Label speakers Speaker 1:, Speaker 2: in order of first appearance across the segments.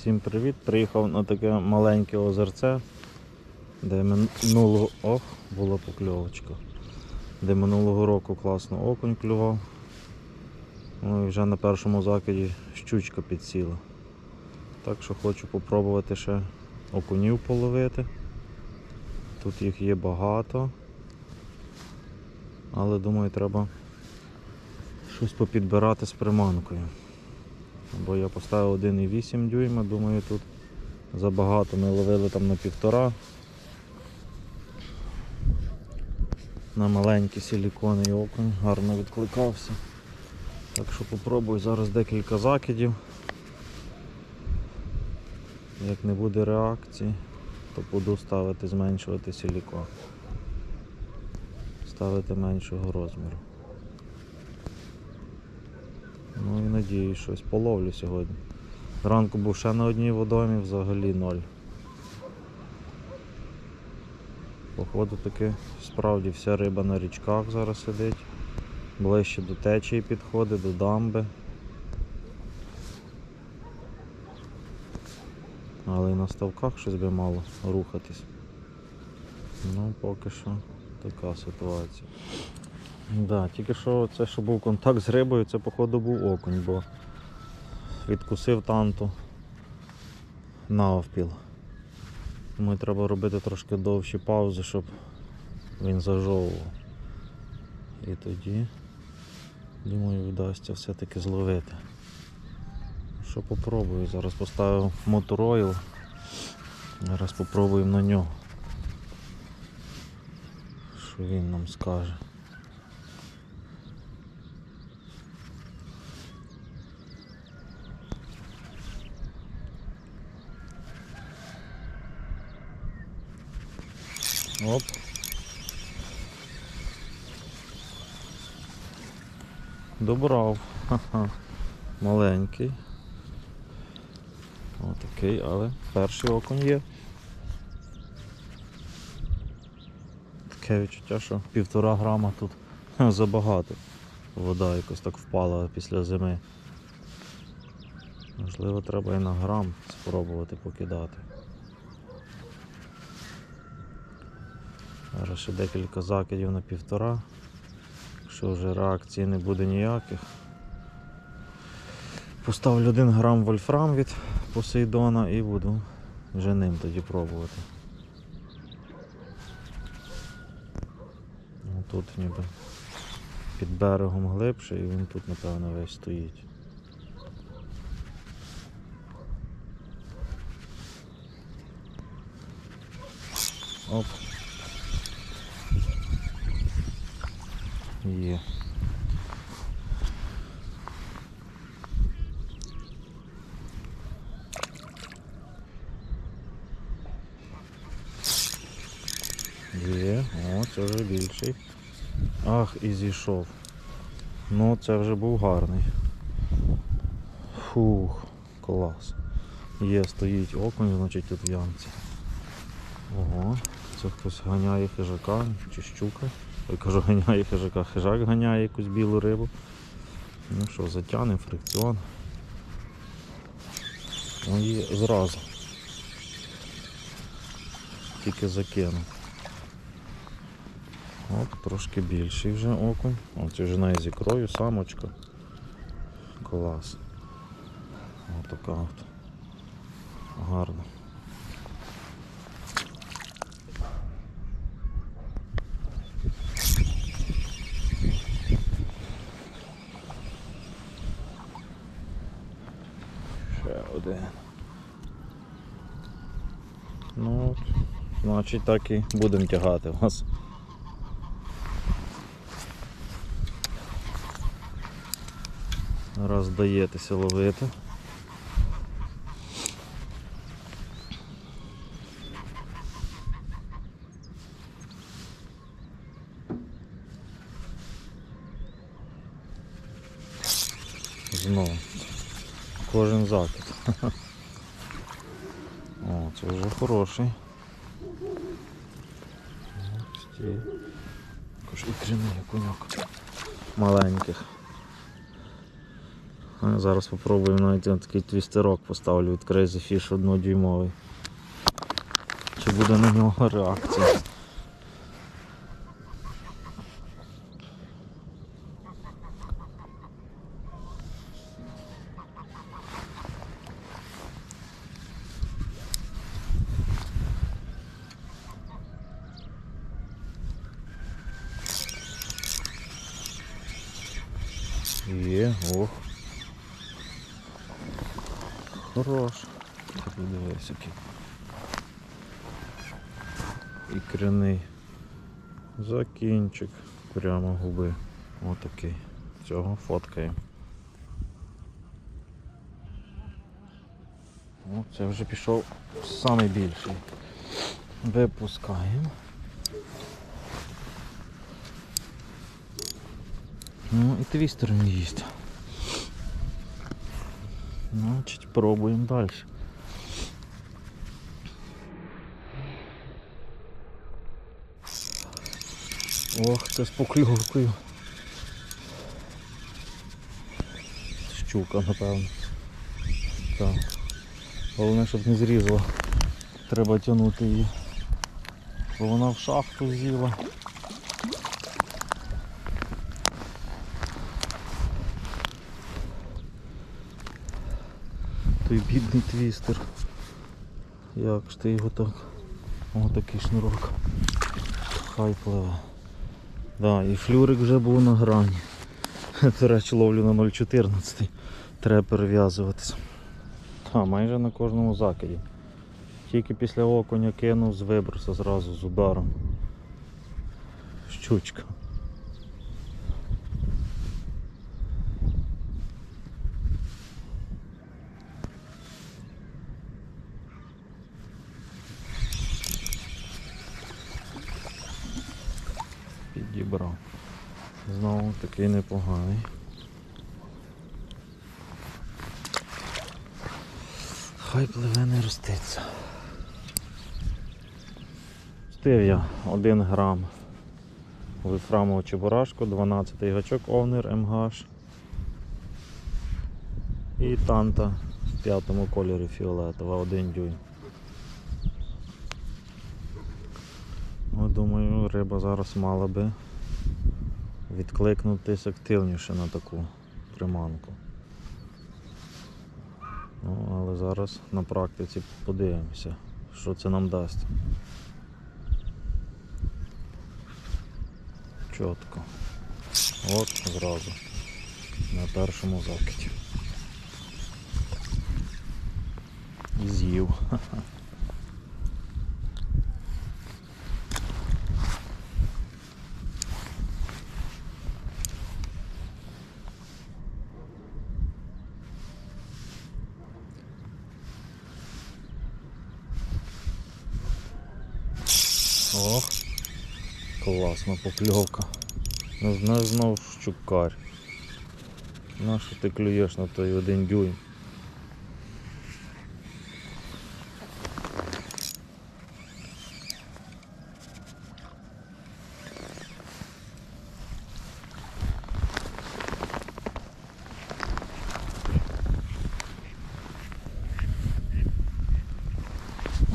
Speaker 1: Всім привіт. Приїхав на таке маленьке озерце, де минулого ох, була покльовочка. Де минулого року класно окунь клював. Ну і вже на першому закиді щучка підсіла. Так що хочу попробувати ще окунів половити. Тут їх є багато. Але думаю, треба щось попідбирати з приманкою. Бо я поставив 1,8 дюйма, думаю, тут забагато. Ми ловили там на півтора. На маленький силіконовий окунь, гарно відкликався. Так що попробую зараз декілька закидів. Як не буде реакції, то буду ставити, зменшувати силікон. Ставити меншого розміру. Ну і надіюсь, щось половлю сьогодні. Зранку був ще на одній водомі, взагалі ноль. Походу таки справді вся риба на річках зараз сидить. Ближче до течії підходить, до дамби. Але і на ставках щось би мало рухатись. Ну, поки що така ситуація. Да, тільки що це, що був контакт з рибою, це походу був окунь, бо відкусив танту навпіл. Тому треба робити трошки довші паузи, щоб він зажовував. І тоді, думаю, вдасться все-таки зловити. Що попробую? Зараз поставив моторойл. Зараз попробуємо на нього. Що він нам скаже. Оп. Добрав. Ха-ха. Маленький. Отакий, але перший окунь є. Таке відчуття, що півтора грама тут забагато. Вода якось так впала після зими. Можливо, треба і на грам спробувати покидати. Зараз ще декілька закидів на півтора. Якщо вже реакції не буде ніяких. Поставлю 1 грам вольфрам від Посейдона і буду вже ним тоді пробувати. Ну, Тут ніби під берегом глибше і він тут, напевно, весь стоїть. Оп. Є. Є, о, це вже більший. Ах, і зійшов. Ну, це вже був гарний. Фух, клас. Є, стоїть окунь, значить тут в ямці. Ого, це хтось ганяє хижака чи щука. Я кажу, ганяє хижака, хижак ганяє якусь білу рибу. Ну що, затягнемо, фрикціон. Ну і зразу. Тільки закинув. Оп, трошки більший вже окунь. О, це вже навіть з самочка. Клас. Отака от. Гарно. Один. Ну, значить так і будемо тягати вас. Раз даєтеся ловити. Це вже хороший. Також і ікряний окуньок. Маленьких. Зараз спробуємо навіть на такий твістерок поставлю від Crazy Fish однодюймовий. Чи буде на нього реакція? Є, ох. Хорош. Так дивись який. Ікряний. Закінчик. Прямо губи. Отакий. Цього фоткаємо. О, це вже пішов самий більший. Випускаємо. Ну і твістер не їсть. Значить, пробуємо далі. Ох, це з покльовкою. Щука, напевно. Так. Головне, щоб не зрізала. Треба тягнути її. Бо вона в шахту з'їла. Той бідний твістер. Як ж ти його так? О, такий шнурок. Хай пливе. Да, і флюрик вже був на грані. До речі, ловлю на 0,14. Треба перев'язуватися. Та, майже на кожному закиді. Тільки після окуня кинув з виброса зразу з ударом. Щучка. Підібрав. Знову такий непоганий. Хай пливе не роститься. Стив я 1 грам вольфрамову чебурашку, 12 гачок овнер МГH і танта в п'ятому кольорі фіолетова, 1 дюйм. Ну, думаю, риба зараз мала би відкликнутись активніше на таку приманку. Ну, але зараз на практиці подивимося, що це нам дасть. Чітко. От зразу. На першому закиді. І з'їв. Ох, класна покльовка. Ну, знов знов щукар. Нащо ти клюєш на той один дюйм?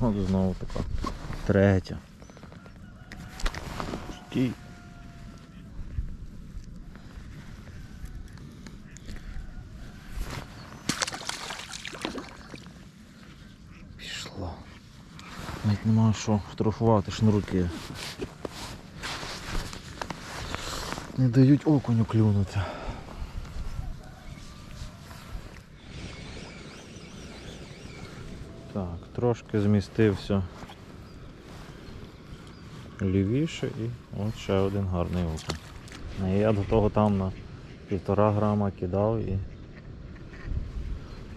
Speaker 1: От знову така третя. Стій. Пішла. Навіть нема що штрафувати шнурки. Не дають окуню клюнути. Так, трошки змістився лівіше і от ще один гарний окунь. Я до того там на півтора грама кидав і,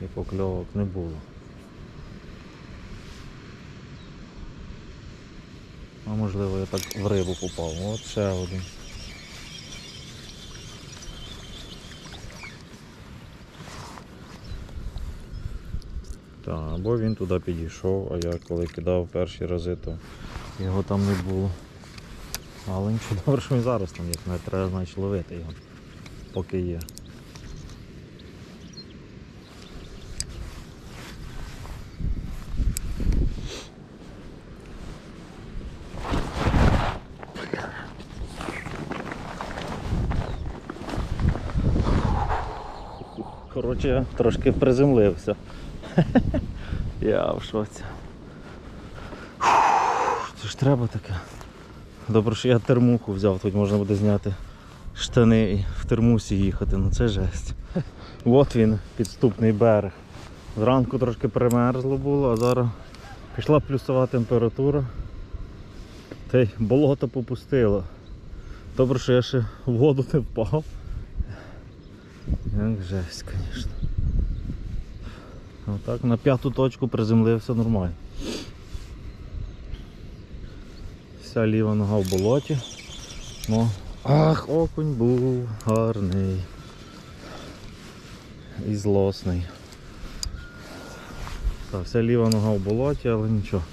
Speaker 1: і покльовок не було. А можливо я так в рибу попав. От ще один. Так, або він туди підійшов, а я коли кидав перші рази, то його там не було. Але нічого добре, що він зараз там є, не треба значить ловити його, поки є. Коротше, я трошки приземлився. Я в шоці. Це ж треба таке. Добре, що я термуху взяв, тут можна буде зняти штани і в термусі їхати, ну це жесть. От він, підступний берег. Зранку трошки примерзло було, а зараз пішла плюсова температура. Та й болото попустило. Добре, що я ще в воду не впав. Як жесть, звісно. Отак на п'яту точку приземлився нормально. Вся ліва нога в болоті. Ну, ах, окунь був гарний. І злосний. Так, вся ліва нога в болоті, але нічого.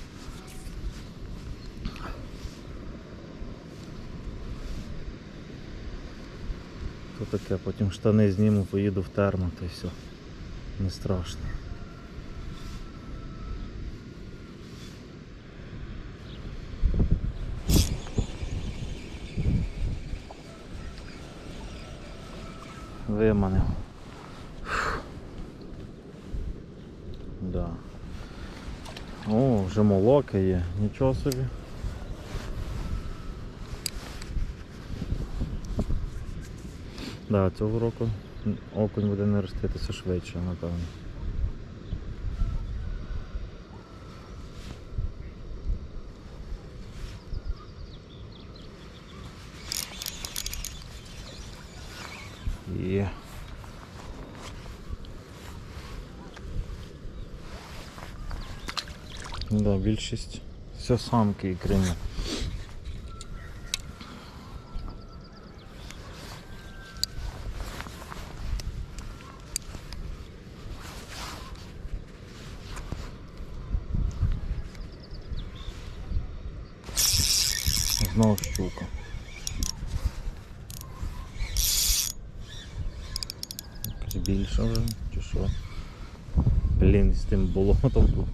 Speaker 1: То таке, потім штани зніму, поїду в термо, та й все. Не страшно. Виманив. Да. О, вже молока є, нічого собі. Да, цього року окунь буде нероститися швидше, напевно. Є. Да, більшість все самки і крині. Знову щука. Більша вже, чи що? Блін, з тим болотом тут.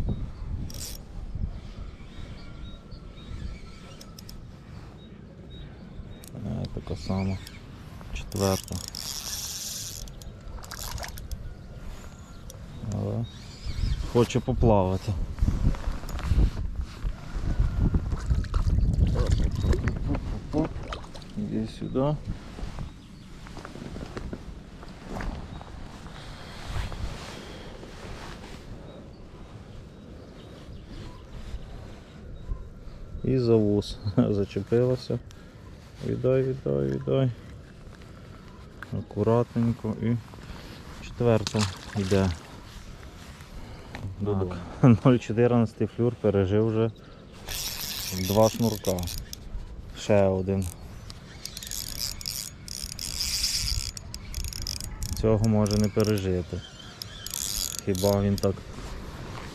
Speaker 1: Така сама. Четверта. Але хоче поплавати. Сюда. І за вуз зачепилася. Віддай, віддай, віддай. Акуратненько і четверту йде. Так, 0,14 флюр пережив вже два шнурка. Ще один. Цього може не пережити. Хіба він так.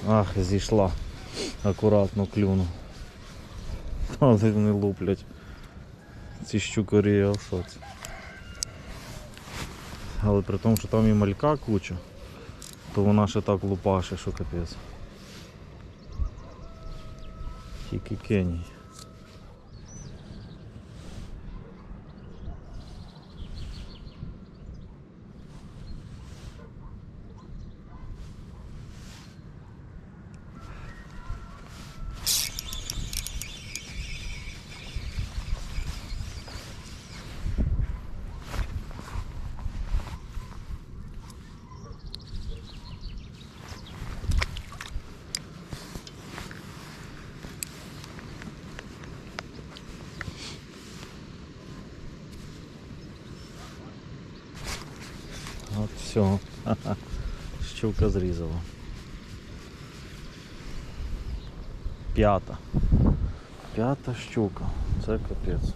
Speaker 1: Ах, зійшла. Акуратно клюнув. Але вони луплять. Ці щукарі я в шоці. Але при тому, що там і малька куча, то вона ще так лупаше, що капець. Тільки кеній. Все. Щука зрізала. П'ята. П'ята щука. Це капець.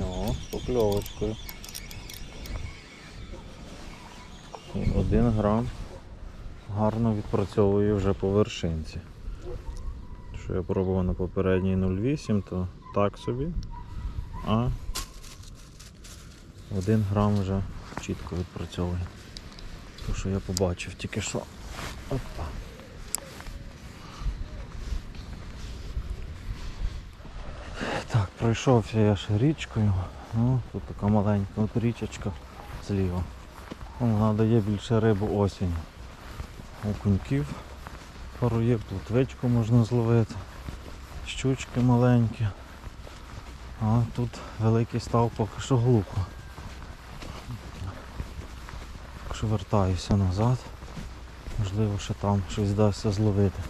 Speaker 1: О, покльовочкою. І один грам гарно відпрацьовує вже по вершинці. Що я пробував на попередній 0,8, то так собі. А один грам вже чітко відпрацьовує. То, що я побачив тільки що. Опа. Так, пройшовся я ще річкою. Ну, тут така маленька от річечка зліва. Вона дає більше рибу осінь. Окуньків пару є, плотвичку можна зловити, щучки маленькі. А тут великий став поки що глухо. Якщо вертаюся назад, можливо, що там щось вдасться зловити.